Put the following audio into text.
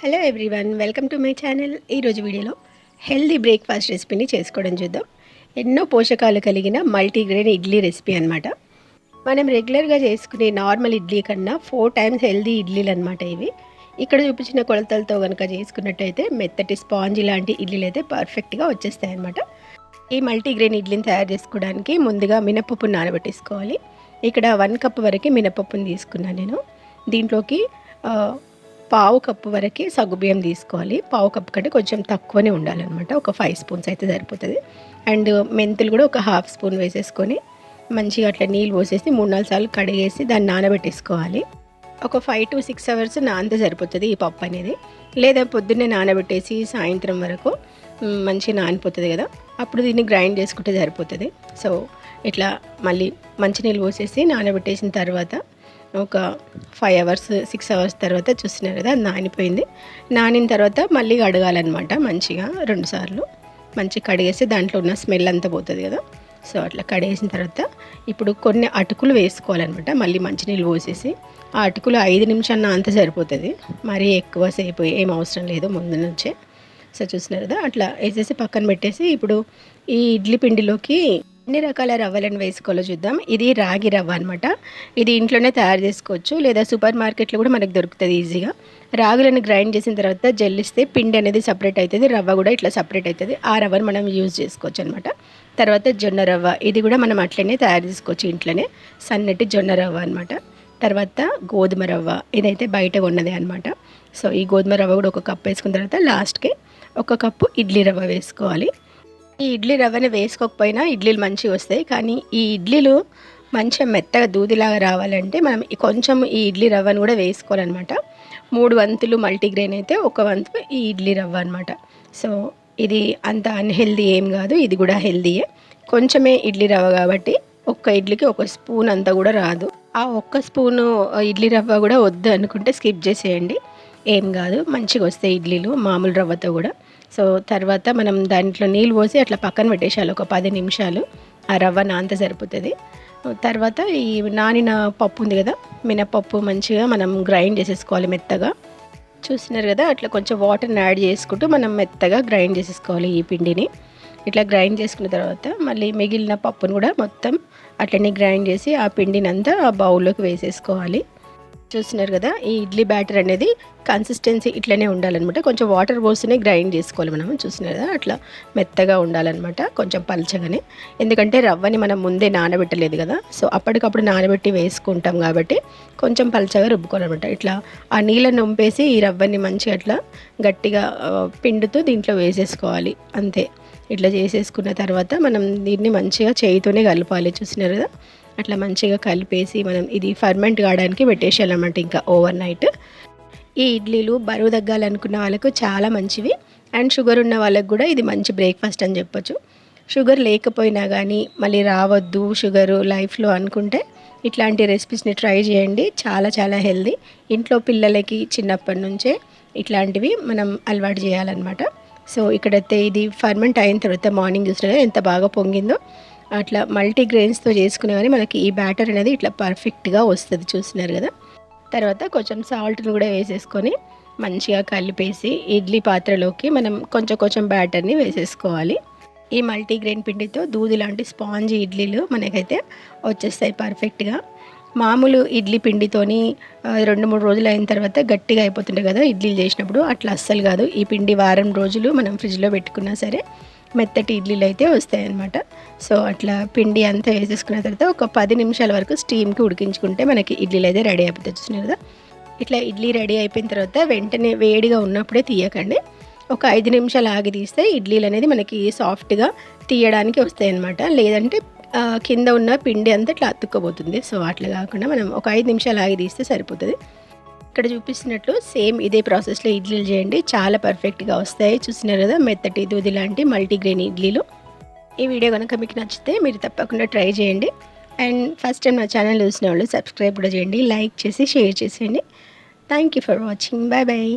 Hello everyone welcome to my channel ఈరోజు వీడియోలో healthy breakfast రెసిపీని చేసుకోవడం చూద్దాం. ఎన్నో పోషకాలు కలిగిన మల్టీగ్రెయిన్ ఇడ్లీ రెసిపీ అనమాట మనం రెగ్యులర్గా చేసుకునే నార్మల్ ఇడ్లీ కన్నా ఫోర్ టైమ్స్ హెల్దీ ఇడ్లీలు అనమాట ఇవి. ఇక్కడ చూపించిన కొలతలతో కనుక చేసుకున్నట్టయితే మెత్తటి స్పాంజ్ లాంటి ఇడ్లీలు అయితే పర్ఫెక్ట్గా వచ్చేస్తాయి అనమాట ఈ మల్టీగ్రెయిన్ ఇడ్లీని తయారు చేసుకోవడానికి ముందుగా మినపప్పు నానబెట్టేసుకోవాలి. ఇక్కడ వన్ కప్ వరకు మినపప్పును తీసుకున్నాను నేను. దీంట్లోకి పావు కప్పు వరకు సగ్గుబియ్యం తీసుకోవాలి. పావు కప్పు కంటే కొంచెం తక్కువనే ఉండాలన్నమాట. ఒక ఫైవ్ స్పూన్స్ అయితే సరిపోతుంది. అండ్ మెంతులు కూడా ఒక హాఫ్ స్పూన్ వేసేసుకొని మంచిగా అట్లా నీళ్ళు పోసేసి మూడు నాలుగు సార్లు కడిగేసి దాన్ని నానబెట్టేసుకోవాలి. ఒక ఫైవ్ టు సిక్స్ అవర్స్ నానితే సరిపోతుంది ఈ పప్పు అనేది. లేదా పొద్దున్నే నానబెట్టేసి సాయంత్రం వరకు మంచిగా నానిపోతుంది కదా. అప్పుడు దీన్ని గ్రైండ్ చేసుకుంటే సరిపోతుంది. సో ఇట్లా మళ్ళీ మంచినీళ్ళు పోసేసి నానబెట్టేసిన తర్వాత ఒక ఫైవ్ అవర్స్ సిక్స్ అవర్స్ తర్వాత చూసినారు కదా అది నానిపోయింది. నానిన తర్వాత మళ్ళీ కడగాలన్నమాట మంచిగా రెండుసార్లు మంచిగా కడిగేసి దాంట్లో ఉన్న స్మెల్ అంతా పోతుంది కదా. సో అట్లా కడిగేసిన తర్వాత ఇప్పుడు కొన్ని అటుకులు వేసుకోవాలన్నమాట. మళ్ళీ మంచినీళ్ళు పోసేసి ఆ అటుకులు ఐదు నిమిషాల అంత సరిపోతుంది. మరీ ఎక్కువసేపు ఏం అవసరం లేదు ముందు నుంచే. సో చూసినారు కదా అట్లా వేసేసి పక్కన పెట్టేసి ఇప్పుడు ఈ ఇడ్లీ పిండిలోకి ఎన్ని రకాల రవ్వలను వేసుకోవాలో చూద్దాం. ఇది రాగి రవ్వ అనమాట ఇది ఇంట్లోనే తయారు చేసుకోవచ్చు. లేదా సూపర్ మార్కెట్లో కూడా మనకు దొరుకుతుంది ఈజీగా. రాగులను గ్రైండ్ చేసిన తర్వాత జల్లిస్తే పిండి అనేది సపరేట్ అవుతుంది రవ్వ కూడా ఇట్లా సపరేట్ అవుతుంది ఆ రవ్వను మనం యూజ్ చేసుకోవచ్చు అనమాట తర్వాత జొన్న రవ్వ. ఇది కూడా మనం అట్లనే తయారు చేసుకోవచ్చు ఇంట్లోనే. సన్నటి జొన్న రవ్వ అనమాట తర్వాత గోధుమ రవ్వ. ఇదైతే బయట ఉన్నదే అనమాట సో ఈ గోధుమ రవ్వ కూడా ఒక కప్ వేసుకున్న తర్వాత లాస్ట్కి ఒక కప్పు ఇడ్లీ రవ్వ వేసుకోవాలి. ఈ ఇడ్లీ రవ్వని వేసుకోకపోయినా ఇడ్లీలు మంచిగా వస్తాయి. కానీ ఈ ఇడ్లీలు మంచిగా మెత్తగా దూదిలాగా రావాలంటే మనం కొంచెం ఈ ఇడ్లీ రవ్వను కూడా వేసుకోవాలన్నమాట. మూడు వంతులు మల్టీగ్రెయిన్ అయితే ఒక వంతు ఈ ఇడ్లీ రవ్వ అనమాట సో ఇది అంత అన్హెల్దీ ఏం కాదు ఇది కూడా హెల్దీయే కొంచెమే ఇడ్లీ రవ్వ కాబట్టి ఒక్క ఇడ్లీకి ఒక స్పూన్ అంతా కూడా రాదు. ఆ ఒక్క స్పూను ఇడ్లీ రవ్వ కూడా వద్దు అనుకుంటే స్కిప్ చేసేయండి. ఏం కాదు మంచిగా వస్తాయి ఇడ్లీలు మామూలు రవ్వతో కూడా. సో తర్వాత మనం దాంట్లో నీళ్ళు పోసి అట్లా పక్కన పెట్టేసాలి ఒక పది నిమిషాలు. ఆ రవ్వ నాంత సరిపోతుంది. తర్వాత ఈ నానిన పప్పు ఉంది కదా మినపప్పు మంచిగా మనం గ్రైండ్ చేసేసుకోవాలి మెత్తగా. చూస్తున్నారు కదా అట్లా కొంచెం వాటర్ని యాడ్ చేసుకుంటూ మనం మెత్తగా గ్రైండ్ చేసేసుకోవాలి ఈ పిండిని. ఇట్లా గ్రైండ్ చేసుకున్న తర్వాత మళ్ళీ మిగిలిన పప్పును కూడా మొత్తం అట్లనే గ్రైండ్ చేసి ఆ పిండిని అంతా ఆ బౌల్లోకి వేసేసుకోవాలి. చూస్తున్నారు కదా ఈ ఇడ్లీ బ్యాటర్ అనేది కన్సిస్టెన్సీ ఇట్లనే ఉండాలన్నమాట. కొంచెం వాటర్ పోస్తూనే గ్రైండ్ చేసుకోవాలి మనం చూస్తున్నారు కదా అట్లా మెత్తగా ఉండాలన్నమాట కొంచెం పలచగానే. ఎందుకంటే రవ్వని మనం ముందే నానబెట్టలేదు కదా సో అప్పటికప్పుడు నానబెట్టి వేసుకుంటాం కాబట్టి కొంచెం పలచగా రుబ్బుకోవాలన్నమాట. ఇట్లా ఆ నీళ్ళని ఉంపేసి ఈ రవ్వని మంచిగా అట్లా గట్టిగా పిండుతూ దీంట్లో వేసేసుకోవాలి అంతే. ఇట్లా చేసేసుకున్న తర్వాత మనం దీన్ని మంచిగా చేయితోనే కలపాలి. చూసినారు కదా? అట్లా మంచిగా కలిపేసి మనం ఇది ఫర్మెంట్ కావడానికి పెట్టేసేయాలన్నమాట ఇంకా ఓవర్ నైట్. ఈ ఇడ్లీలు బరువు తగ్గాలనుకున్న వాళ్ళకు చాలా మంచివి. అండ్ షుగర్ ఉన్న వాళ్ళకు కూడా ఇది మంచి బ్రేక్ఫాస్ట్ అని చెప్పొచ్చు. షుగర్ లేకపోయినా కానీ మళ్ళీ రావద్దు షుగరు లైఫ్లో అనుకుంటే ఇట్లాంటి రెసిపీస్ని ట్రై చేయండి. చాలా చాలా హెల్దీ. ఇంట్లో పిల్లలకి చిన్నప్పటి నుంచే ఇట్లాంటివి మనం అలవాటు చేయాలన్నమాట. సో ఇక్కడైతే ఇది ఫర్మెంట్ అయిన తర్వాత మార్నింగ్ చూసినా కదా ఎంత బాగా పొంగిందో. అట్లా మల్టీ గ్రెయిన్స్తో చేసుకునే కానీ మనకి ఈ బ్యాటర్ అనేది ఇట్లా పర్ఫెక్ట్గా వస్తుంది చూస్తున్నారు కదా. తర్వాత కొంచెం సాల్ట్ని కూడా వేసేసుకొని మంచిగా కలిపేసి ఇడ్లీ పాత్రలోకి మనం కొంచెం కొంచెం బ్యాటర్ని వేసేసుకోవాలి. ఈ మల్టీగ్రెయిన్ పిండితో దూది లాంటి స్పాంజ్ ఇడ్లీలు మనకైతే వచ్చేస్తాయి పర్ఫెక్ట్గా మామూలు ఇడ్లీ పిండితోని రెండు మూడు రోజులు అయిన తర్వాత గట్టిగా అయిపోతుంటాయి కదా ఇడ్లీలు చేసినప్పుడు. అట్లా అస్సలు కాదు. ఈ పిండి వారం రోజులు మనం ఫ్రిడ్జ్లో పెట్టుకున్నా సరే మెత్తటి ఇడ్లీలు అయితే వస్తాయన్నమాట. సో అట్లా పిండి అంతా వేసేసుకున్న తర్వాత ఒక పది నిమిషాల వరకు స్టీమ్కి ఉడికించుకుంటే మనకి ఇడ్లీలు అయితే రెడీ అయిపోతాయి కదా. ఇట్లా ఇడ్లీ రెడీ అయిపోయిన తర్వాత వెంటనే వేడిగా ఉన్నప్పుడే తీయకండి. ఒక ఐదు నిమిషాలు ఆగి తీస్తే ఇడ్లీలు అనేది మనకి సాఫ్ట్గా తీయడానికి వస్తాయి అన్నమాట లేదంటే కింద ఉన్న పిండి అంతా ఇట్లా అతుక్కోబోతుంది సో అట్లా కాకుండా మనం ఒక ఐదు నిమిషాలు ఆగి తీస్తే సరిపోతుంది. ఇక్కడ చూపిస్తున్నట్లు సేమ్ ఇదే ప్రాసెస్లో ఇడ్లీలు చేయండి. చాలా పర్ఫెక్ట్గా వస్తాయి. చూసినారు కదా మెత్తటి దూది లాంటి మల్టీగ్రెయిన్ ఇడ్లీలు. ఈ వీడియో కనుక మీకు నచ్చితే మీరు తప్పకుండా ట్రై చేయండి. అండ్ ఫస్ట్ టైం నా ఛానల్ చూసిన వాళ్ళు సబ్స్క్రైబ్ కూడా చేయండి. లైక్ చేసి షేర్ చేసేయండి. Thank you for watching. Bye bye.